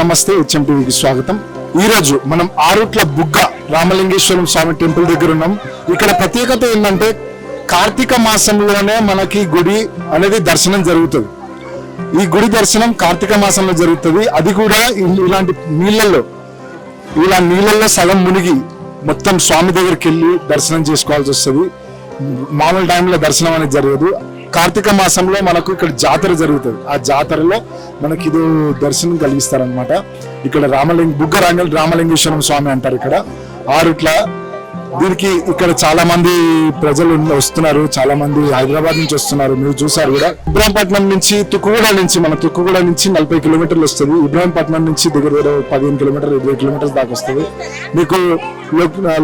నమస్తే హెచ్ఎం టీవీకి స్వాగతం. ఈ రోజు మనం ఆరుట్ల బుగ్గ రామలింగేశ్వరం స్వామి టెంపుల్ దగ్గర ఉన్నాం. ఇక్కడ ప్రత్యేకత ఏంటంటే కార్తీక మాసంలోనే మనకి గుడి అనేది దర్శనం జరుగుతుంది. ఈ గుడి దర్శనం కార్తీక మాసంలో జరుగుతుంది. అది కూడా ఇలాంటి నీళ్ళల్లో ఇలా నీళ్ళల్లో సగం మునిగి మొత్తం స్వామి దగ్గరికి వెళ్ళి దర్శనం చేసుకోవాల్సి వస్తుంది. మామూలు టైంలో దర్శనం అనేది జరగదు. కార్తీక మాసంలో మనకు ఇక్కడ జాతర జరుగుతుంది. ఆ జాతరలో మనకి ఇది దర్శనం కలిగిస్తారనమాట ఇక్కడ రామలింగ బుగ్గ రాంగల్ రామలింగేశ్వరం స్వామి అంటారు ఇక్కడ. ఆరుట్ల దీనికి ఇక్కడ చాలా మంది ప్రజలు వస్తున్నారు. చాలా మంది హైదరాబాద్ నుంచి వస్తున్నారు. మీరు చూసారు కూడా. ఇబ్రాహీంపట్నం నుంచి తుక్కుగూడ నుంచి మన తుక్కుగూడ నుంచి నలభై కిలోమీటర్లు వస్తుంది. ఇబ్రాహీంపట్నం నుంచి దగ్గర దగ్గర పదిహేను కిలోమీటర్లు ఇరవై కిలోమీటర్స్ దాకా వస్తుంది. మీకు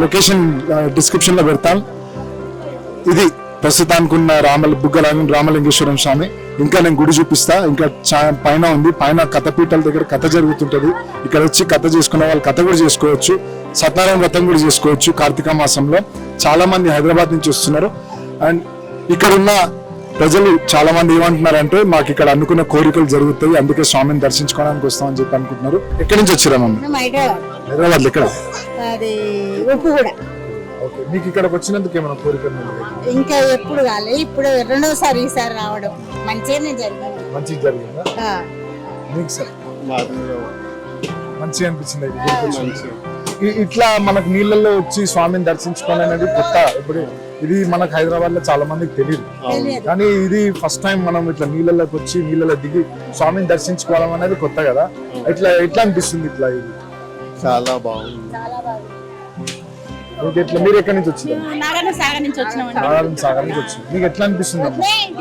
లొకేషన్ డిస్క్రిప్షన్లో పెడతాను ఇది ప్రస్తుతానికి ఉన్న రామల బుగ్గ రామ- రామలింగేశ్వరం స్వామి. ఇంకా నేను గుడి చూపిస్తా. ఇంకా పైన ఉంది. పైన కథపీఠాల దగ్గర కథ జరుగుతుంటది. ఇక్కడ వచ్చి కథ చేసుకున్న వాళ్ళు కథ కూడా చేసుకోవచ్చు. సత్యనారాయణ వ్రతం కూడా చేసుకోవచ్చు కార్తీక మాసంలో. చాలా మంది హైదరాబాద్ నుంచి వస్తున్నారు. అండ్ ఇక్కడ ఉన్న ప్రజలు చాలా మంది ఏమంటున్నారంటే మాకు ఇక్కడ అనుకున్న కోరికలు జరుగుతాయి. అందుకే స్వామిని దర్శించుకోవడానికి వస్తామని చెప్పి అనుకుంటున్నారు. ఎక్కడి నుంచి వచ్చారా మమ్మీ మేము హైదరాబాద్. హైదరాబాద్ ఎక్కడ? మీకు ఇక్కడికి వచ్చినందుకు ఏమైనా కోరికలు ఉన్నాయా? ఇంకా ఎప్పుడు కాలే ఇప్పుడు రెండోసారి ఈసారి రావడం. మంచిగానే జరిగింది. మంచిగా జరిగిందా? మీకు సార్? మంచిగా అనిపించింది ఇట్లా మనకు నీళ్ళల్లో వచ్చి స్వామిని దర్శించుకోవాలి అనేది కొత్త. ఇప్పుడు ఇది మనకు హైదరాబాద్లో చాలా మందికి తెలియదు. తెలియదు కానీ ఇది ఫస్ట్ టైం మనం ఇట్లా నీళ్ళలోకి వచ్చి నీళ్ళలో దిగి స్వామిని దర్శించుకోవడం అనేది కొత్త కదా. ఇట్లా ఎట్లా అనిపిస్తుంది ఇట్లా ఇది? చాలా బాగుంది. చాలా బాగుంది. మీకు ఎట్లా మీరు ఎక్కడి నుంచి వచ్చింది నాగార్జున సాగర్ నుంచి వచ్చినామండి. సాగర్ సాగర్ నుంచి వచ్చింది మీకు ఎట్లా అనిపిస్తుంది?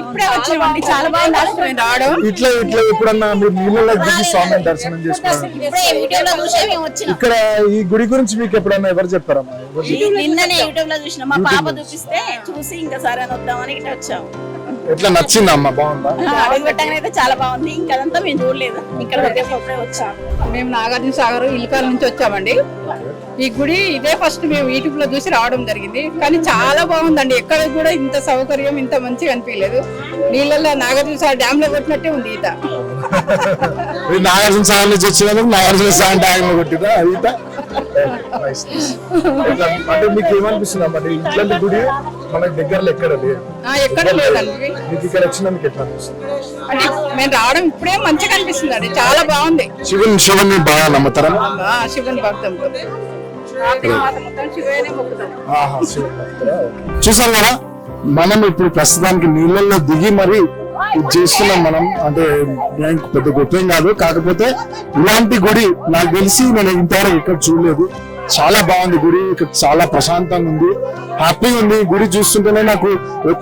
ఇప్పుడే వచ్చినామండి చాలా బాగుంది. రావడం ఇట్లా ఇట్లా ఎప్పుడన్నా మీరు నీళ్ళలో దిగి స్వామిని దర్శనం చేసుకోవడం ఇప్పుడే యూట్యూబ్లో చూసే మేము వచ్చినాం. ఇక్కడ ఈ గుడి గురించి మీకు ఎప్పుడన్నా ఎవరు చెప్పారమ్మా? నిన్ననే యూట్యూబ్లో చూసినాం. మా పాప చూపిస్తే చూసి ఇంకా సరే అని వద్దామని ఇట్లా వచ్చాము. ఎట్లా నచ్చిందా అమ్మా? బాగుందా? చాలా బాగుంది. ఇంకా అదంతా మేము చూడలేదు. ఇక్కడ వచ్చాము. మేము నాగార్జున సాగర్ ఇల్కాల నుంచి వచ్చామండి. ఈ గుడి ఇదే ఫస్ట్ మేము యూట్యూబ్లో చూసి రావడం జరిగింది. కానీ చాలా బాగుందండి. ఎక్కడ కూడా ఇంత సౌకర్యం ఇంత మంచిగా అనిపించలేదు. నీళ్ళల్లో నాగార్జున సాగర్ డ్యామ్లో కొట్టినట్టే ఉంది ఈత. నాగార్జున సాగర్ నుంచి వచ్చినందుకు నాగార్జున సాగర్ డ్యామ్లో nice. ఇట్లా అంటే మీకు ఏమనిపిస్తుంది ఇట్లాంటి గుడి మనకి దగ్గరలో ఎక్కడ ఎక్కడ లేదండి. మీకు ఇక్కడ వచ్చినందుకు ఎట్లా అనిపిస్తుంది? అంటే మేము రావడం ఇప్పుడే మంచిగా అనిపిస్తుంది అండి చాలా బాగుంది. శివుని శివుని బాగా నమ్ముతారా? శివుని భక్తం కార్తీక మాసం మొత్తం శివయ్యనే మొక్కుతాం ఆహా, శివుని భక్తులా? Okay. చూసాం కదా మనం ఇప్పుడు ప్రస్తుతానికి నీళ్ళల్లో దిగి మరి ఇది చేస్తున్నాం మనం అంటే పెద్ద గొప్ప ఏం కాదు కాకపోతే ఇలాంటి గుడి నాకు తెలిసి నేను ఇంతవరకు ఎక్కడ చూడలేదు చాలా బాగుంది గుడి చాలా ప్రశాంతంగా ఉంది. హ్యాపీగా ఉంది. గుడి చూస్తుంటేనే నాకు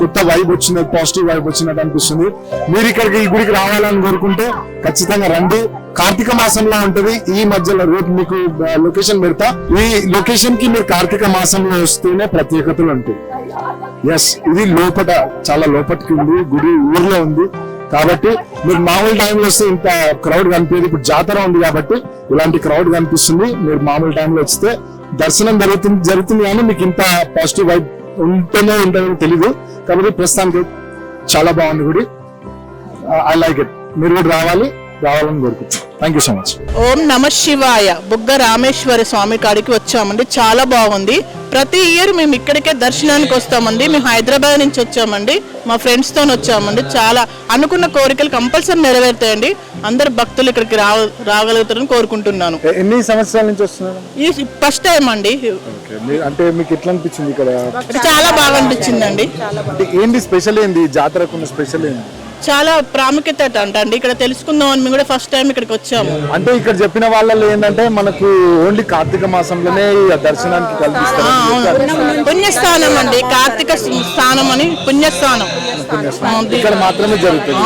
కొత్త వైబ్ వచ్చింది పాజిటివ్ వైబ్ వచ్చినట్టు అనిపిస్తుంది. మీరు ఇక్కడికి ఈ గుడికి రావాలని కోరుకుంటే ఖచ్చితంగా రండి. కార్తీక మాసంలో ఉంటది. ఈ మధ్యలో రేపు మీకు లొకేషన్ పెడతా. ఈ లొకేషన్కి మీరు కార్తీక మాసంలో వస్తేనే ప్రత్యేకతలు ఉంటాయి ఎస్ ఇది లోపట చాలా లోపటికి ఉంది. గుడి ఊర్లో ఉంది. కాబట్టి మీరు మామూలు టైంలో వస్తే ఇంత క్రౌడ్ కనిపించేది. ఇప్పుడు జాతర ఉంది కాబట్టి ఇలాంటి క్రౌడ్ కనిపిస్తుంది. మీరు మామూలు టైంలో వస్తే దర్శనం జరుగుతుంది జరుగుతుంది కానీ మీకు ఇంత పాజిటివ్ వైబ్ ఉంటుందో ఉంటుందో తెలియదు కాబట్టి ప్రస్తుతానికి చాలా బాగుంది గుడి. ఐ లైక్ ఇట్ మీరు కూడా రావాలి. రావాలని కోరుకుంటున్నాను థ్యాంక్ యూ సో మచ్ ఓం నమ శివాయ. బుగ్గ రామేశ్వరి స్వామి కాడికి వచ్చామండి. చాలా బాగుంది. ప్రతి ఇయర్ మేము ఇక్కడికే దర్శనానికి వస్తామండి. మేము హైదరాబాద్ నుంచి వచ్చామండి. మా ఫ్రెండ్స్తో వచ్చామండి. చాలా అనుకున్న కోరికలు కంపల్సరీ నెరవేరుతాయండి. అందరు భక్తులు ఇక్కడికి రావ రాగలుగుతారని కోరుకుంటున్నాను. ఎన్ని సంవత్సరాల నుంచి వస్తున్నారు? ఈ ఫస్ట్ టైం అండి. అంటే మీకు ఎట్లా అనిపించింది ఇక్కడ? చాలా బాగా అనిపించిందండి. అంటే ఏంటి స్పెషల్ ఏంది? జాతరకు స్పెషల్ ఏంది? చాలా ప్రాముఖ్యత అంట అండి ఇక్కడ తెలుసుకుందాం అని మేము కూడా ఫస్ట్ టైం ఇక్కడికి వచ్చాము. అంటే ఇక్కడ చెప్పిన వాళ్ళలో ఏంటంటే మనకు ఓన్లీ కార్తీక మాసంలోనే దర్శనానికి కల్పిస్తారు. పుణ్యస్థానం అండి. కార్తీక స్థానం అని పుణ్యస్థానం. ఇక్కడ మాత్రమే జరుగుతుంది.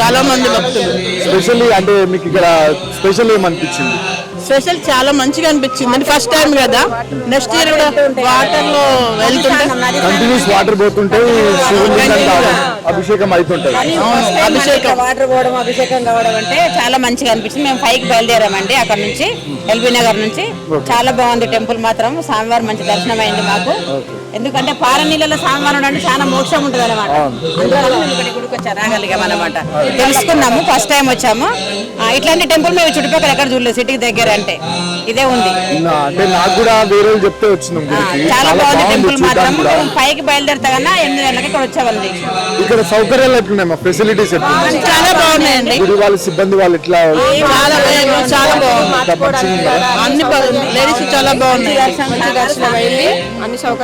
చాలా మంది భక్తులు. స్పెషల్లీ అంటే మీకు ఇక్కడ స్పెషల్ ఏమనిపించింది? స్పెషల్ చాలా మంచిగా అనిపించింది. అండి ఫస్ట్ టైం కదా? నెక్స్ట్ ఇయర్ కూడా వాటర్లో వెళ్తుంటే? కంటిన్యూస్ వాటర్ పోతుంటే అభిషేకం అవుతుంటది. అవును, అభిషేకం. వాటర్ పోవడం అభిషేకం కావడం అంటే చాలా మంచిగా అనిపించింది. మేము పైకి బయలుదేరామండి అక్కడ నుంచి ఎల్బీ నగర్ నుంచి. చాలా బాగుంది టెంపుల్ మాత్రం. స్వామివారి మంచి దర్శనం అయింది మాకు ఎందుకంటే పాల నీళ్ళలో సామాను అంటే చాలా మోక్షం ఉంటుంది అనమాట గుడికి వచ్చా రాగలిగాం అనమాట తెలుసుకున్నాము ఫస్ట్ టైం వచ్చాము. ఇట్లాంటి టెంపుల్ మేము చుట్టుపక్కల ఎక్కడ చూడలేదు సిటీకి దగ్గర అంటే. ఇదే ఉంది. నా- అంటే నాకు కూడా వేరే చెప్తే వచ్చినాం చాలా బాగుంది టెంపుల్ మాత్రం. పైకి బయలుదేరుతా కన్నా ఎనిమిది గంటలకి ఇక్కడ వచ్చామండి. ఇక్కడ సౌకర్యాలు ఎట్లున్నాయి? మా ఫెసిలిటీస్ ఎట్లున్నాయి? చాలా బాగున్నాయండి. గుడి వాళ్ళ సిబ్బంది వాళ్ళు ఎట్లా చాలా బాగుంది, చాలా బాగుంది అన్ని లేడీస్ చాలా బాగున్నాయి.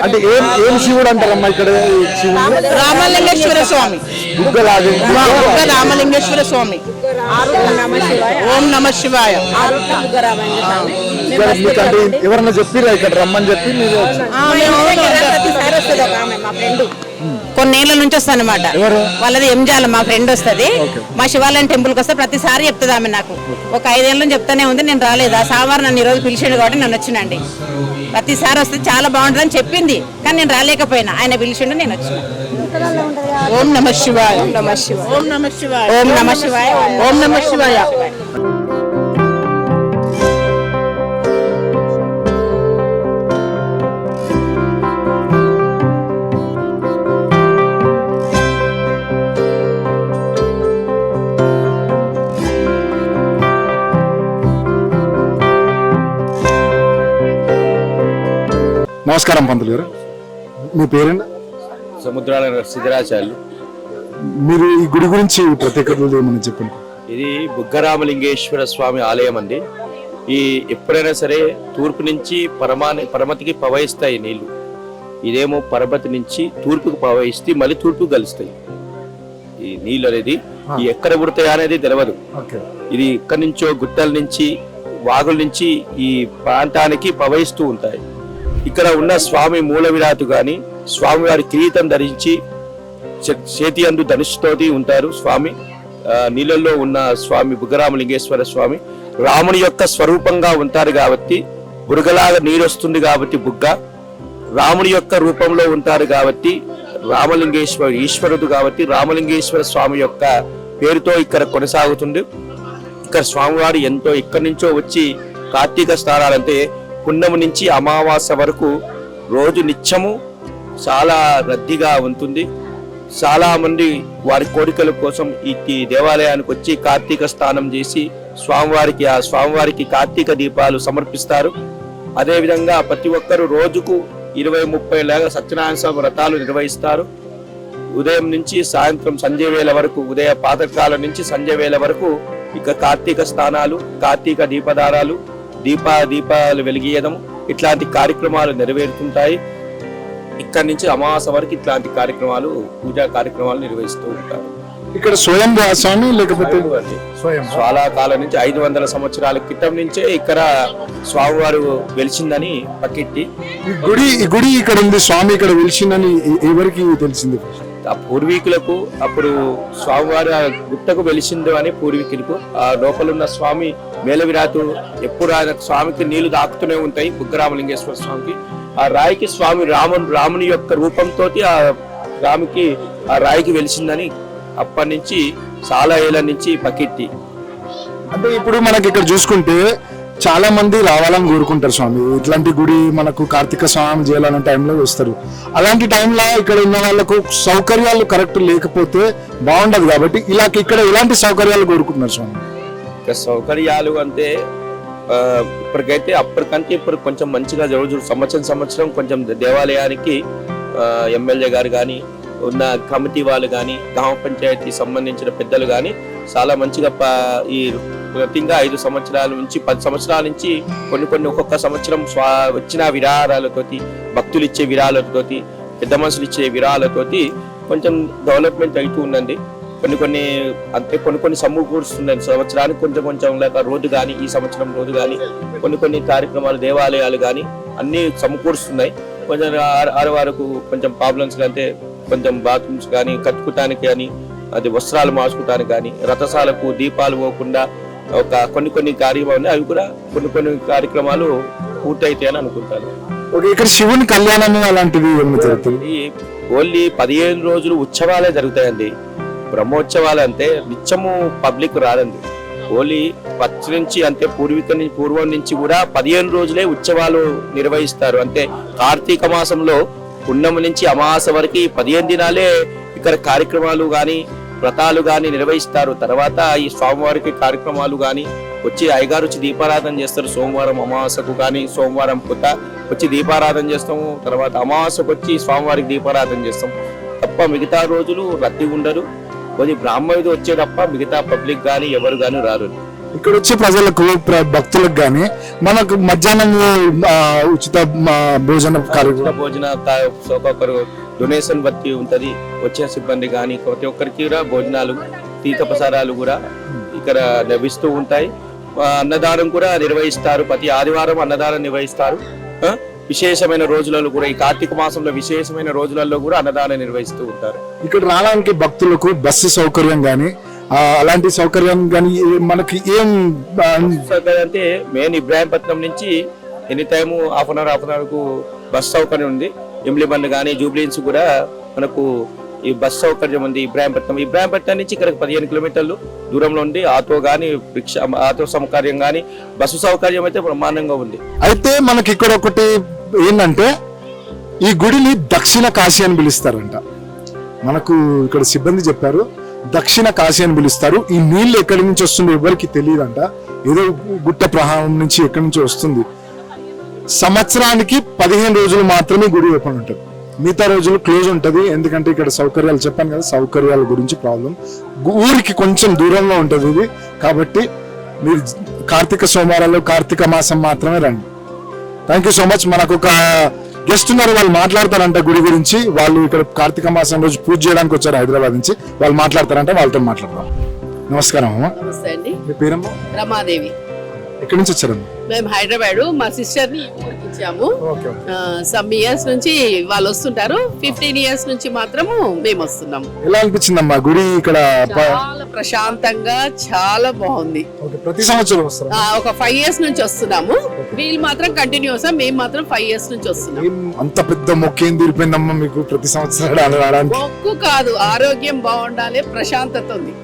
అంటే ఏం ఏం శివుడు అంటారమ్మా ఇక్కడ? శివుడు? రామలింగేశ్వర స్వామి. బుగ్గలాగే. మా బుగ్గ రామలింగేశ్వర స్వామి. ఓం నమ శివాయ. ఎవరన్నా చెప్పిరా ఇక్కడ రమ్మని చెప్పి మీరు కొన్నేళ్ళ నుంచి వస్తుంది అనమాట? వాళ్ళది ఎంజాల మా ఫ్రెండ్ వస్తది. మా శివాలయం టెంపుల్కి వస్తే ప్రతిసారి చెప్తుంది ఆమె నాకు. ఒక ఐదేళ్ళ నుంచి చెప్తానే ఉంది నేను రాలేదు. ఆ సామారు నన్ను ఈ రోజు పిలిచిండు కాబట్టి నన్ను వచ్చినండి. ప్రతిసారి వస్తే చాలా బాగుంటుందని చెప్పింది కానీ నేను రాలేకపోయినా. ఆయన పిలిచిండు నేను వచ్చిన. ఓం నమ శివాయ. ఓం నమ శివాయ. ఓం నమ శివాయ. ఓం నమ శివాయ. ఓం నమ శివాయ. నమస్కారం పంతులు గారు. మీ పేరండి సముద్రాల సిద్ధరాచార్యులు మీరు ఈ గుడి గురించి ప్రత్యేకతలు ఏమని చెప్పండి. ఇది బుగ్గరామలింగేశ్వర స్వామి ఆలయం అండి. ఈ ఎప్పుడైనా సరే తూర్పు నుంచి పరమాని పరమతికి ప్రవహిస్తాయి నీళ్ళు. ఇదేమో పరమతి నుంచి తూర్పుకు ప్రవహిస్తే మళ్ళీ తూర్పు కలుస్తాయి. ఈ నీళ్ళు అనేది ఎక్కడ పుడతాయి అనేది తెలియదు ఇది ఇక్కడి నుంచో గుట్టల నుంచి వాగుల నుంచి ఈ ప్రాంతానికి ప్రవహిస్తూ ఉంటాయి. ఇక్కడ ఉన్న స్వామి మూల విరాటు గాని స్వామివారి కిరీటం ధరించి చేతి అందు ధనుషుతోటి ఉంటారు స్వామి. నీళ్ళల్లో ఉన్న స్వామి బుగ్గరామలింగేశ్వర స్వామి. రాముని యొక్క స్వరూపంగా ఉంటారు కాబట్టి బురగలాగా నీరు వస్తుంది కాబట్టి బుగ్గ. రాముని యొక్క రూపంలో ఉంటారు కాబట్టి రామలింగేశ్వర ఈశ్వరుడు కాబట్టి రామలింగేశ్వర స్వామి యొక్క పేరుతో ఇక్కడ కొనసాగుతుంది ఇక్కడ స్వామివారు ఎంతో ఇక్కడి నుంచో వచ్చి కార్తీక స్నానాలంటే పున్నము నుంచి అమావాస్య వరకు రోజు నిత్యము చాలా రద్దీగా ఉంటుంది. చాలా మంది వారి కోరికల కోసం ఈ దేవాలయానికి వచ్చి కార్తీక స్నానం చేసి స్వామివారికి ఆ స్వామివారికి కార్తీక దీపాలు సమర్పిస్తారు. అదేవిధంగా ప్రతి ఒక్కరు రోజుకు ఇరవై ముప్పై లాగా సత్యనారాయణ స్వామి వ్రతాలు నిర్వహిస్తారు. ఉదయం నుంచి సాయంత్రం సంధ్య వేల వరకు ఉదయ పాతకాలం నుంచి సంధ్య వేల వరకు ఇక కార్తీక స్నానాలు కార్తీక దీపదారాలు దీప దీపాలు వెలిగియడం ఇట్లాంటి కార్యక్రమాలు నెరవేరుతుంటాయి. ఇక్కడి నుంచి అమావాస వరకు ఇట్లాంటి కార్యక్రమాలు పూజా కార్యక్రమాలు నిర్వహిస్తూ ఉంటారు. ఇక్కడ స్వయం స్వామి లేకపోతే స్వయం చాలా కాలం నుంచి ఐదు వందల సంవత్సరాల క్రితం నుంచే ఇక్కడ స్వామివారు వెలిసిందని పక్కెట్టి గుడి గుడి ఇక్కడ ఉంది స్వామి ఇక్కడ వెలిసిందని ఎ- ఎవరికి తెలిసింది ఆ పూర్వీకులకు అప్పుడు స్వామివారు ఆ గుట్టకు వెలిసిందో అని పూర్వీకులకు ఆ లోపలున్న స్వామి మేలవిరాతు ఎప్పుడు ఆయన స్వామికి నీళ్ళు దాక్కుతూనే ఉంటాయి బుగ్గరామలింగేశ్వర స్వామికి. ఆ రాయికి స్వామి రాముని రాముని యొక్క రూపంతో ఆ రాముకి ఆ రాయికి వెలిసిందని అప్పటి నుంచి చాలా ఏళ్ళ నుంచి పకిట్టి అంటే ఇప్పుడు మనకి ఇక్కడ చూసుకుంటే చాలా మంది రావాలని కోరుకుంటారు స్వామి. ఇట్లాంటి గుడి మనకు కార్తీక స్వామి చేయాలనే టైంలో వస్తారు. అలాంటి టైంలో ఇక్కడ ఉన్న వాళ్ళకు సౌకర్యాలు కరెక్ట్ లేకపోతే బాగుండదు కాబట్టి ఇలా ఇక్కడ ఎలాంటి సౌకర్యాలు కోరుకుంటున్నారు స్వామి? సౌకర్యాలు అంటే ఇప్పటికైతే అప్పటికంటే ఇప్పుడు కొంచెం మంచిగా రోజు సంవత్సరం సంవత్సరం కొంచెం దేవాలయానికి ఎమ్మెల్యే గారు కానీ ఉన్న కమిటీ వాళ్ళు కానీ గ్రామ పంచాయతీ సంబంధించిన పెద్దలు కానీ చాలా మంచిగా ఈ ప్రతిగా ఐదు సంవత్సరాల నుంచి పది సంవత్సరాల నుంచి కొన్ని కొన్ని ఒక్కొక్క సంవత్సరం స్వా వచ్చిన విరాళాలతోటి భక్తులు ఇచ్చే విరాళాలతోటి పెద్ద మనుషులు ఇచ్చే విరాళాలతోటి కొంచెం డెవలప్మెంట్ అవుతూ ఉందండి. కొన్ని కొన్ని అంటే కొన్ని కొన్ని సమకూరుస్తున్నాయి సంవత్సరానికి కొంచెం కొంచెం లేక రోజు కానీ ఈ సంవత్సరం రోజు కానీ కొన్ని కొన్ని కార్యక్రమాలు దేవాలయాలు కానీ అన్నీ సమకూరుస్తున్నాయి. కొంచెం ఆరు వరకు కొంచెం ప్రాబ్లమ్స్ అంటే కొంచెం బాత్రూమ్స్ కానీ కట్టుకోవటానికి కానీ అది వస్త్రాలు మార్చుకోవటానికి కానీ రథసాలకు దీపాలు పోకుండా ఒక కొన్ని కొన్ని కార్యక్రమాలు అవి కూడా కొన్ని కొన్ని కార్యక్రమాలు పూర్తయితాయని అనుకుంటాను. ఇక్కడ శివుని కళ్యాణం అలాంటివి జరుగుతుంది? ఓన్లీ పదిహేను రోజులు ఉత్సవాలే జరుగుతాయండి. బ్రహ్మోత్సవాలు అంటే నిత్యము పబ్లిక్ రాదండి. ఓన్లీ పచ్చి నుంచి అంటే పూర్వీక నుంచి పూర్వం నుంచి కూడా పదిహేను రోజులే ఉత్సవాలు నిర్వహిస్తారు. అంటే కార్తీక మాసంలో పున్నమి నుంచి అమావాస వరకు పదిహేను దినాలే ఇక్కడ కార్యక్రమాలు కానీ వ్రతాలు కానీ నిర్వహిస్తారు. తర్వాత ఈ స్వామివారికి కార్యక్రమాలు కానీ వచ్చి అయ్యగారు వచ్చి దీపారాధన చేస్తారు. సోమవారం అమావాసకు కానీ సోమవారం పుట్ట వచ్చి దీపారాధన చేస్తాము. తర్వాత అమావాసకు వచ్చి స్వామివారికి దీపారాధన చేస్తాం తప్ప మిగతా రోజులు రద్దీ ఉండరు కొద్ది బ్రాహ్మణుడు వచ్చే తప్ప మిగతా పబ్లిక్ కానీ ఎవరు కానీ రారు. ఇక్కడ వచ్చే ప్రజలకు ప్ర- భక్తులకు గాని మనకు మధ్యాహ్నం ఉచిత భోజన కార్యక్రమం. భోజన ఒక్కొక్కరు డొనేషన్ బట్టి ఉంటది. వచ్చే సిబ్బంది కానీ ప్రతి ఒక్కరికి కూడా భోజనాలు తీర్థ ప్రసారాలు కూడా ఇక్కడ లభిస్తూ ఉంటాయి. అన్నదానం కూడా నిర్వహిస్తారు. ప్రతి ఆదివారం అన్నదానం నిర్వహిస్తారు. విశేషమైన రోజులలో కూడా ఈ కార్తీక మాసంలో విశేషమైన రోజులలో కూడా అన్నదానం నిర్వహిస్తూ ఉంటారు. ఇక్కడ రావడానికి భక్తులకు బస్సు సౌకర్యం గాని ఆ, అలాంటి సౌకర్యం గాని ఏ- మనకి ఏం అంటే మెయిన్ ఇబ్రాహీంపట్నం నుంచి any time half an hour half an అవర్కు bus సౌకర్యం ఉంది. ఇమ్లిబండ్ కానీ జూబ్లీన్స్ కూడా మనకు ఈ బస్ సౌకర్యం ఉంది ఇబ్రాహీంపట్నం. ఇబ్రాహీంపట్నం నుంచి ఇక్కడ పదిహేను కిలోమీటర్లు దూరంలో ఉంది. ఆటో కానీ రిక్షా ఆటో సౌకర్యం కానీ బస్సు సౌకర్యం అయితే బ్రహ్మాండంగా ఉంది. అయితే మనకి ఇక్కడ ఒకటి ఏంటంటే ఈ గుడిని దక్షిణ కాశీ అని పిలుస్తారంట. మనకు ఇక్కడ సిబ్బంది చెప్పారు. దక్షిణ కాశీ అని పిలుస్తారు. ఈ నీళ్ళు ఎక్కడి నుంచి వస్తుందో ఎవరికి తెలియదంట. ఏదో గుట్ట ప్రహారం నుంచి ఎక్కడి నుంచి వస్తుంది. సంవత్సరానికి పదిహేను రోజులు మాత్రమే గుడి ఓపెన్ ఉంటుంది. మిగతా రోజులు క్లోజ్ ఉంటుంది. ఎందుకంటే ఇక్కడ సౌకర్యాలు చెప్పాను కదా సౌకర్యాల గురించి ప్రాబ్లం. ఊరికి కొంచెం దూరంలో ఉంటుంది ఇది. కాబట్టి మీరు కార్తీక సోమవారాలు కార్తీక మాసం మాత్రమే రండి. థ్యాంక్ యూ సో మచ్ మనకు ఒక గెస్ట్ ఉన్నారు వాళ్ళు మాట్లాడతారంట గుడి గురించి. వాళ్ళు ఇక్కడ కార్తీక మాసం రోజు పూజ చేయడానికి వచ్చారు హైదరాబాద్ నుంచి. వాళ్ళు మాట్లాడతారంట వాళ్ళతో మాట్లాడదాం. నమస్కారం అమ్మ. నమస్తే అండి. మీ పేరమ్మా? రమాదేవి. ఎక్కడి నుంచి వచ్చారమ్మా? మేము హైదరాబాద్ మా సిస్టర్ని ఇచ్చాము. సమ్ ఇయర్స్ నుంచి వాళ్ళు వస్తుంటారు. ఫిఫ్టీన్ ఇయర్స్ నుంచి మాత్రము మేము వస్తున్నాము ఎలా అనిపించిందమ్మా? గుడి ఇక్కడ చాలా ప్రశాంతంగా చాలా బాగుంది. ప్రతి సంవత్సరం ఒక ఫైవ్ ఇయర్స్ నుంచి వస్తున్నాము. వీళ్ళు మాత్రం కంటిన్యూస్ మేము మాత్రం ఫైవ్ ఇయర్స్ నుంచి వస్తున్నాం. అంత పెద్ద మొక్క ఏం తీరిపోయిందమ్మా మీకు ప్రతి సంవత్సరం మొక్కు కాదు ఆరోగ్యం బాగుండాలి ప్రశాంతత ఉంది.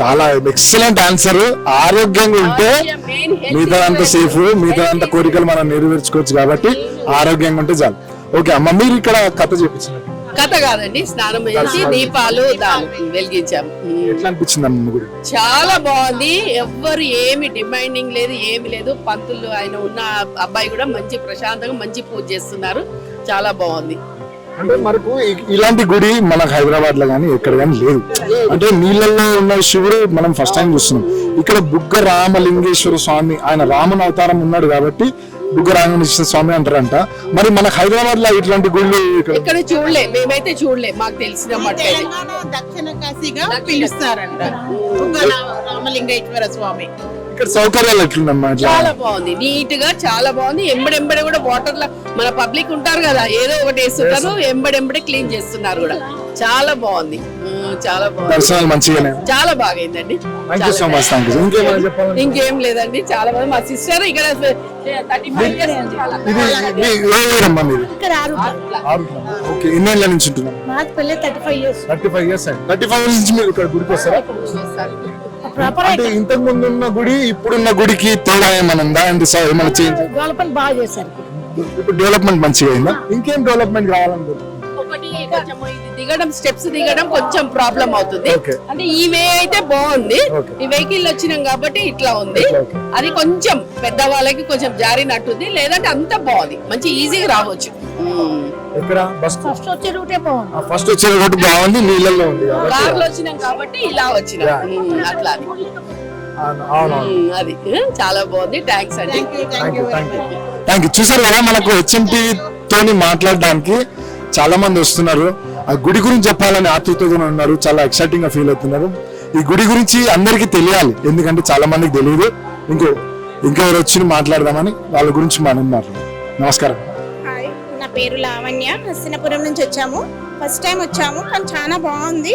చాలా ఎక్సలెంట్ ఆన్సర్ ఆరోగ్యంగా ఉంటే ఆరోగ్యం main health మిగతా అంత is సేఫ్ మిగతా అంత కోరికలు మనం నెరవేర్చుకోవచ్చు కాబట్టి ఆరోగ్యంగా ఉంటే చాలు. ఓకే అమ్మ మీరు ఇక్కడ కథ చెప్పించిన కథ కాదండి స్నానం చేసి దీపాలు వెలిగించాము. ఎట్లా అనిపించింది చాలా బాగుంది. ఎవ్వరు ఏమి డిమాండింగ్ లేదు ఏమి లేదు. పంతులు ఆయన ఉన్న అబ్బాయి కూడా మంచి ప్రశాంతంగా మంచి పూజ చేస్తున్నారు. చాలా బాగుంది. అంటే మనకు ఇలాంటి గుడి మనకు హైదరాబాద్లో కానీ ఎక్కడ కానీ లేదు. అంటే నీళ్ళల్లో ఉన్న శివుడు మనం ఫస్ట్ టైం చూస్తున్నాం. ఇక్కడ బుగ్గ రామలింగేశ్వర స్వామి ఆయన రాముని అవతారం ఉన్నాడు కాబట్టి బుగ్గ రామలింగేశ్వర స్వామి అంటారంట. మరి మనకు హైదరాబాద్లో ఇట్లాంటి గుళ్ళు ఇక్కడ చూడలే మేమైతే చూడలే మాకు తెలిసిన దక్షిణ కాశీగా పిలుస్తారంట. రామలింగేశ్వర స్వామి. ఇక్కడ సౌకర్యాలు ఎట్లుందమ్మా ఇట్లా చాలా బాగుంది. నీట్గా చాలా బాగుంది. ఎంబడెంబడి కూడా వాటర్లో మన పబ్లిక్ ఉంటారు కదా ఏదో ఒకటి వేస్తుంటారు ఎంబడెంబడి క్లీన్ చేస్తున్నారు కూడా. చాలా బాగుంది. ఉమ్, చాలా బాగుంది. దర్శనాలు మంచిగానే. చాలా బాగైందండి. Thank you so much thank you ఇంకేమైనా చెప్పాలి ఇంకేం లేదండి చాలా బాగుంది. మా సిస్టర్ ఇక్కడ థర్టీ ఫైవ్ ఇయర్స్ ఇది ఇది ఏ ఊరమ్మా మీది? ఓకే ఎన్నేళ్ళ నుంచి ఉంటున్నాం మాకు పెళ్ళి thirty five years thirty five years thirty five నుంచి మీరు ఇక్కడ గుడికి వస్తారా. అంటే ఇంతకు ముందు ఉన్న గుడి ఇప్పుడున్న గుడికి తేడా ఏమైనా ఉందా అంటే ఏమైనా చేంజ్ డెవలప్మెంట్ బాగా చేశారు. ఇప్పుడు డెవలప్మెంట్ మంచిగా అయిందా? ఇంకేం డెవలప్మెంట్ కావాలనుకుంటున్నారు? ఒకటి కొంచెం ఇది దిగడం స్టెప్స్ దిగడం కొంచెం ప్రాబ్లం అవుతుంది. అంటే ఈ వే అయితే బాగుంది. ఈ వెహికల్ వచ్చినాం కాబట్టి ఇట్లా ఉంది. అది కొంచెం పెద్ద వాళ్ళకి కొంచెం జారినట్టుంది. లేదంటే అంత బాగుంది. మంచి ఈజీగా రావచ్చు. ఉమ్. ఎక్కడ? బస్ ఫస్ట్ వచ్చే రూటే బాగుంది. ఫస్ట్ ఒకటి బాగుంది నీళ్ళల్లో ఉంది కార్లో వచ్చినాం కాబట్టి ఇలా వచ్చినాం. ఉమ్, అట్లా అది. ఉమ్, చాలా బాగుంది. థ్యాంక్స్ అండి. థ్యాంక్ యూ చూసారు కదా మనకు హెచ్ఎంటీ తోని మాట్లాడడానికి చాలా మంది వస్తున్నారు. ఆ గుడి గురించి చెప్పాలని ఆతృతగా ఉన్నారు. చాలా ఎక్సైటింగ్గా ఫీల్ అవుతున్నారు. ఈ గుడి గురించి అందరికీ తెలియాలి. ఎందుకంటే చాలా మందికి తెలియదు ఇంకో ఇంకెవరు వచ్చి మాట్లాడదామని వాళ్ళ గురించి మనం మాట్లాడదాం. నమస్కారం. హాయ్ నా పేరు లావణ్య. హస్తినపురం నుంచి వచ్చాము. ఫస్ట్ టైం వచ్చాము కానీ చాలా బాగుంది.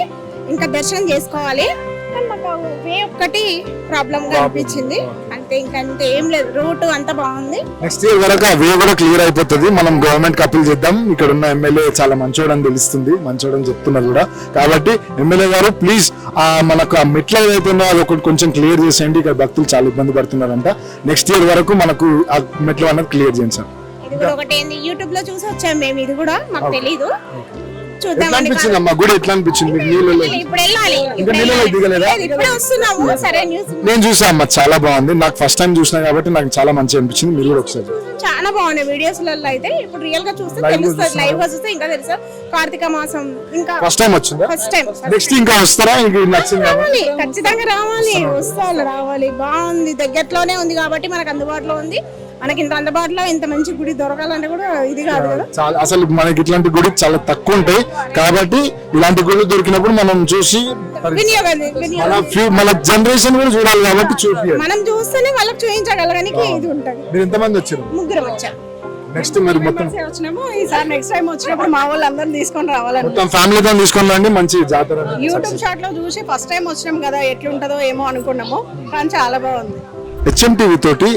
ఇంకా దర్శనం చేసుకోవాలి. కానీ మాకు వే ఒక్కటి ప్రాబ్లం గా అనిపించింది. అంతే ఇంకంతే ఏం లేదు. రూట్ అంతా బాగుంది. నెక్స్ట్ ఇయర్ వరకు ఆ వే కూడా క్లియర్ అయిపోతుంది. మనం గవర్నమెంట్ అప్పీల్ చేద్దాం. ఇక్కడ ఉన్న ఎమ్మెల్యే చాలా మంచోడు అని తెలుస్తుంది. మంచోడు అని చెప్తున్నారు కూడా. కాబట్టి ఎమ్మెల్యే గారు ప్లీజ్ ఆ మనకు ఆ మెట్లు ఏదైతే ఉందో అది ఒకటి కొంచెం క్లియర్ చేసేయండి. ఇక్కడ భక్తులు చాలా ఇబ్బంది పడుతున్నారంట. నెక్స్ట్ ఇయర్ వరకు మనకు ఆ మెట్లు అనేది క్లియర్ చేయండి సార్ ఇది కూడా ఒకటి యూట్యూబ్లో చూసి వచ్చాం మేము. ఇది కూడా మాకు తెలీదు. చూద్దామని అనిపించింది అమ్మా? గుడి ఎట్లా అనిపించింది మీకు నీళ్ళలో ఇప్పుడు వెళ్ళాలి. ఇంకా నీళ్ళలో వెళ్ళాలి. దిగలేదా? లేదు, ఇప్పుడే వస్తున్నాము సరే న్యూస్ నేను చూసా అమ్మా చాలా బాగుంది. నాకు ఫస్ట్ టైం చూసినా కాబట్టి నాకు చాలా మంచిగా అనిపించింది. మీరు కూడా ఒకసారి చాలా బాగున్నాయి వీడియోస్లలో అయితే. ఇప్పుడు రియల్గా చూస్తే తెలుస్తుంది? లైవ్గా చూస్తే ఇంకా తెలుసు కార్తీక మాసం ఇంకా ఫస్ట్ టైం వచ్చిందా? ఫస్ట్ టైం నెక్స్ట్ ఇంకా వస్తారా? ఇంక నచ్చింది? రావాలి. ఖచ్చితంగా రావాలి. వస్తారు రావాలి. బాగుంది. దగ్గరలోనే ఉంది కాబట్టి మనకు అందుబాటులో ఉంది. మనకి ఇంత అందుబాటులో ఇంత మంచి గుడి దొరకాలంటే కూడా ఇది కాదు కదా. చాలా అసలు మనకి ఇట్లాంటి గుడి చాలా తక్కువ ఉంటాయి. కాబట్టి ఇలాంటి గుడి దొరికినప్పుడు మనం చూసి మరి వినియోగం. మన ఫ్యూ మన జనరేషన్ కూడా చూడాలి కాబట్టి చూపించాలి మనం చూస్తేనే వాళ్ళకి చూపించగలగానికి ఇది ఉంటది. మీరు ఎంతమంది వచ్చారు? ముగ్గురం వచ్చాం. నెక్స్ట్ మరి మొత్తం వచ్చినాము. ఈసారి నెక్స్ట్ టైం వచ్చినప్పుడు మా వాళ్ళు అందరిని తీసుకొని రావాలని మొత్తం ఫ్యామిలీతో తీసుకొని రండి మంచి జాతర యూట్యూబ్ షాట్లో చూసి ఫస్ట్ టైం వచ్చినాం కదా ఎట్లుంటదో ఏమో అనుకున్నాము. కానీ చాలా బాగుంది. హెచ్ఎంటీవీ తోటి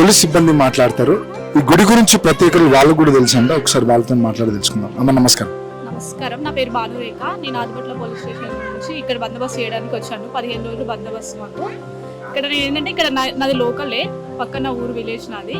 పోలీస్ సిబ్బంది మాట్లాడతారు. ఈ గుడి గురించి ప్రత్యేకలు వాళ్ళకు కూడా తెలుసు అంట ఒకసారి వాళ్ళతో మాట్లాడి తెలుసుకుందాం. అమ్మ నమస్కారం. నమస్కారం. నా పేరు భానురేఖ నేను ఆదిపట్ల పోలీస్ స్టేషన్ నుంచి ఇక్కడ బందోబస్తు చేయడానికి వచ్చాను. పదిహేను రోజులు బందోబస్తు మాకు. ఇక్కడ ఏంటంటే ఇక్కడ నాది లోకలే. పక్కన ఊరు విలేజ్ నాది.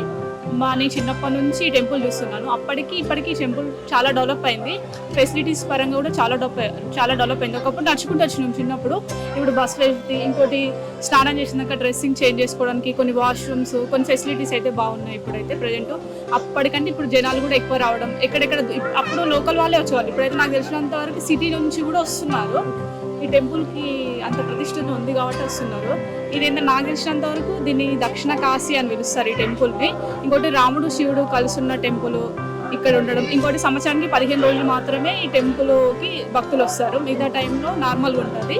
మా నేను చిన్నప్పటి నుంచి ఈ టెంపుల్ చూస్తున్నాను. అప్పటికి ఇప్పటికీ టెంపుల్ చాలా డెవలప్ అయింది. ఫెసిలిటీస్ పరంగా కూడా చాలా డెవలప్ చాలా డెవలప్ అయింది. ఒకప్పుడు నడుచుకుంటూ వచ్చినాం చిన్నప్పుడు. ఇప్పుడు బస్ ఫెసిలిటీ ఇంకోటి స్నానం చేసినాక డ్రెస్సింగ్ చేంజ్ చేసుకోవడానికి కొన్ని వాష్రూమ్స్ కొన్ని ఫెసిలిటీస్ అయితే బాగున్నాయి ఇప్పుడైతే ప్రజెంట్ అప్పటికంటే ఇప్పుడు జనాలు కూడా ఎక్కువ రావడం ఎక్కడెక్కడ అప్పుడు లోకల్ వాళ్ళే వచ్చేవాళ్ళు. ఇప్పుడైతే నాకు తెలిసినంత వరకు సిటీ నుంచి కూడా వస్తున్నారు. ఈ టెంపుల్కి అంత ప్రతిష్టత ఉంది కాబట్టి వస్తున్నారు. ఇదేంటో నాకు తెలిసినంత వరకు దీన్ని దక్షిణ కాశీ అని పిలుస్తారు ఈ టెంపుల్ని. ఇంకోటి రాముడు శివుడు కలుసున్న టెంపుల్ ఇక్కడ ఉండడం. ఇంకోటి సంవత్సరానికి పదిహేను రోజులు మాత్రమే ఈ టెంపుల్కి భక్తులు వస్తారు. మిగతా టైంలో నార్మల్గా ఉంటుంది.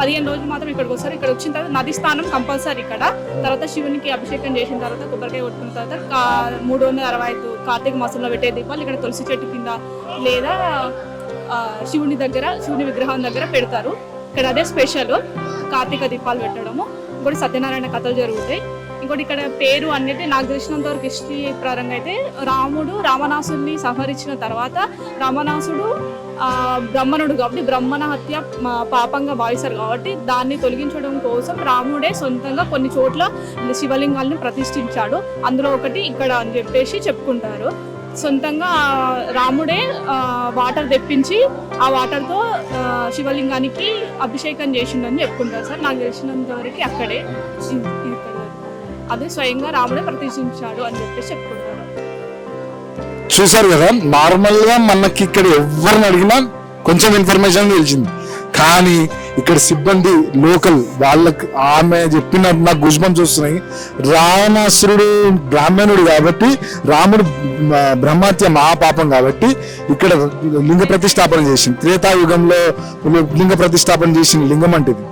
పదిహేను రోజులు మాత్రం ఇక్కడికి వస్తారు. ఇక్కడ వచ్చిన తర్వాత నది స్థానం కంపల్సరీ ఇక్కడ. తర్వాత శివునికి అభిషేకం చేసిన తర్వాత కొబ్బరికాయ కొట్టుకున్న తర్వాత కా- మూడు వందల అరవై ఐదు కార్తీక మాసంలో పెట్టే దీపాలు ఇక్కడ తులసి చెట్టు కింద లేదా శివుని దగ్గర శివుని విగ్రహం దగ్గర పెడతారు. ఇక్కడ అదే స్పెషల్ కార్తీక దీపాలు పెట్టడము. ఇంకోటి సత్యనారాయణ కథలు జరుగుతాయి. ఇంకోటి ఇక్కడ పేరు అనేది నాకు తెలిసినంత వరకు హిస్టరీ పరంగా అయితే రాముడు రామనాసుడిని సంహరించిన తర్వాత రామనాసుడు ఆ, బ్రహ్మణుడు కాబట్టి బ్రహ్మణ హత్య మా పాపంగా భావిస్తారు కాబట్టి దాన్ని తొలగించడం కోసం రాముడే సొంతంగా కొన్ని చోట్ల శివలింగాలను ప్రతిష్ఠించాడు. అందులో ఒకటి ఇక్కడ అని చెప్పేసి చెప్పుకుంటారు. సొంతంగా రాముడే వాటర్ తెప్పించి ఆ వాటర్తో శివలింగానికి అభిషేకం చేసిండని చెప్పుకుంటారు సార్. నాకు తెలిసినంత వరకు అక్కడే అదే స్వయంగా రాముడే ప్రతిష్ఠించాడు అని చెప్పేసి చెప్పుకుంటారు. చూసారు కదా నార్మల్గా మనకి ఇక్కడ ఎవరిని అడిగినా కొంచెం ఇన్ఫర్మేషన్ తెలిసింది. కానీ ఇక్కడ సిబ్బంది లోకల్ వాళ్ళకి ఆమె చెప్పిన నాకు గుజ్బం చూస్తున్నాయి రావణాసురుడు బ్రాహ్మణుడు కాబట్టి రాముడు బ్రహ్మత్య మహాపాపం కాబట్టి ఇక్కడ లింగ ప్రతిష్టాపన చేసింది త్రేతాయుగంలో లింగ ప్రతిష్టాపన చేసిన లింగం అంటే ఇది.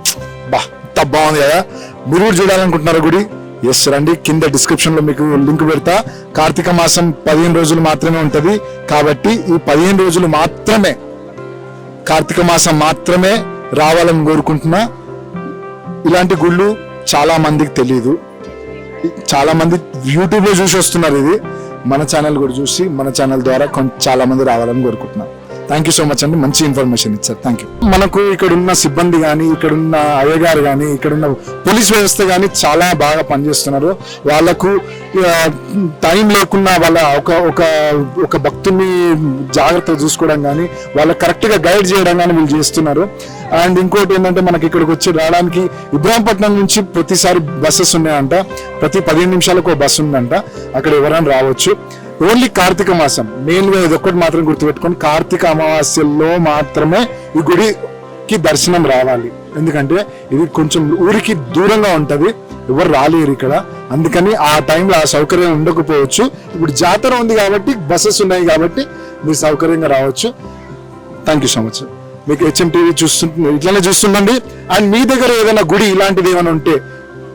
బా బాగుంది కదా. మీరు కూడా గుడి? ఎస్ రండి. కింద డిస్క్రిప్షన్లో మీకు లింక్ పెడతా. కార్తీక మాసం పదిహేను రోజులు మాత్రమే ఉంటుంది. కాబట్టి ఈ పదిహేను రోజులు మాత్రమే కార్తీక మాసం మాత్రమే రావాలని కోరుకుంటున్నా. ఇలాంటి గుళ్ళు చాలా మందికి తెలియదు చాలా మంది యూట్యూబ్లో చూసి వస్తున్నారు ఇది. మన ఛానల్ కూడా చూసి మన ఛానల్ ద్వారా కొంచెం చాలా మంది రావాలని కోరుకుంటున్నాను థ్యాంక్ యూ సో మచ్ అండి. మంచి ఇన్ఫర్మేషన్ ఇచ్చారు. థ్యాంక్ యూ మనకు ఇక్కడ ఉన్న సిబ్బంది కానీ ఇక్కడ ఉన్న అయ్యగారు కానీ ఇక్కడ ఉన్న పోలీస్ వ్యవస్థ కానీ చాలా బాగా పనిచేస్తున్నారు. వాళ్ళకు టైం లేకున్నా వాళ్ళ ఒక ఒక ఒక భక్తుని జాగ్రత్తగా చూసుకోవడం కానీ వాళ్ళ కరెక్ట్గా గైడ్ చేయడం కానీ వీళ్ళు చేస్తున్నారు. అండ్ ఇంకోటి ఏంటంటే మనకి ఇక్కడికి వచ్చి రావడానికి ఇబ్రాహీంపట్నం నుంచి ప్రతిసారి బస్సెస్ ఉన్నాయంట. ప్రతి పదిహేను నిమిషాలకు ఒక బస్సు ఉందంట. అక్కడ ఎవరైనా రావచ్చు. ఓన్లీ కార్తీక మాసం. మెయిన్గా ఇది ఒక్కటి మాత్రం గుర్తుపెట్టుకొని కార్తీక అమావాస్యలో మాత్రమే ఈ గుడికి దర్శనం రావాలి. ఎందుకంటే ఇది కొంచెం ఊరికి దూరంగా ఉంటది. ఎవరు రాలేరు ఇక్కడ. అందుకని ఆ టైంలో ఆ సౌకర్యం ఉండకపోవచ్చు. ఇప్పుడు జాతర ఉంది కాబట్టి బస్సెస్ ఉన్నాయి కాబట్టి మీరు సౌకర్యంగా రావచ్చు. థ్యాంక్ యూ సో మచ్ మీకు హెచ్ఎం టీవీ చూస్తు ఇట్లానే చూస్తుండండి. అండ్ మీ దగ్గర ఏదైనా గుడి ఇలాంటిది ఏమైనా ఉంటే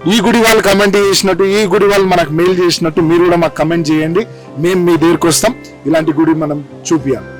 ఈ గుడి వాళ్ళు కమెంట్ చేసినట్టు ఈ గుడి వాళ్ళు మనకు మెయిల్ చేసినట్టు మీరు కూడా మాకు కమెంట్ చేయండి. మేము మీ దగ్గరికి వస్తాం. ఇలాంటి గుడి మనం చూపియాలి.